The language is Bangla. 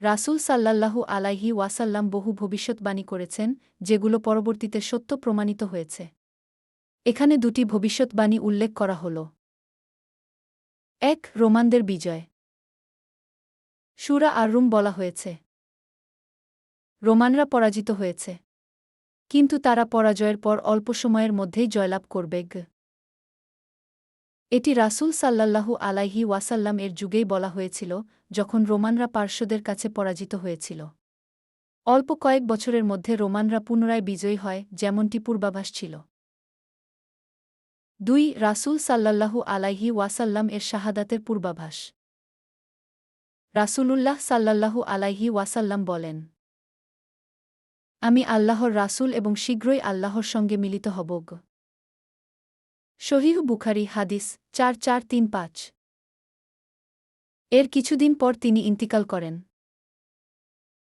রাসূল সাল্লাল্লাহু আলাইহি ওয়াসাল্লাম বহু ভবিষ্যৎবাণী করেছেন, যেগুলো পরবর্তীতে সত্য প্রমাণিত হয়েছে। এখানে দুটি ভবিষ্যৎবাণী উল্লেখ করা হল। এক, রোমানদের বিজয়। সুরা আর রুম বলা হয়েছে। রোমানরা পরাজিত হয়েছে। কিন্তু তারা পরাজয়ের পর অল্প সময়ের মধ্যেই জয়লাভ করবে। এটি রাসূল সাল্লাল্লাহু আলাইহি ওয়াসাল্লাম এর যুগেই বলা হয়েছিল, যখন রোমানরা পার্শ্বদের কাছে পরাজিত হয়েছিল। অল্প কয়েক বছরের মধ্যে রোমানরা পুনরায় বিজয়ী হয়, যেমনটি পূর্বাভাস ছিল। দুই, রাসূল সাল্লাল্লাহু আলাইহি ওয়াসাল্লাম এর শাহাদাতের পূর্বাভাস। রাসূলুল্লাহ সাল্লাল্লাহু আলাইহি ওয়াসাল্লাম বলেন, আমি আল্লাহর রাসূল এবং শীঘ্রই আল্লাহর সঙ্গে মিলিত হব। শহীহ বুখারি হাদিস চার চার তিন পাঁচ। এর কিছুদিন পর তিনি ইন্তিকাল করেন।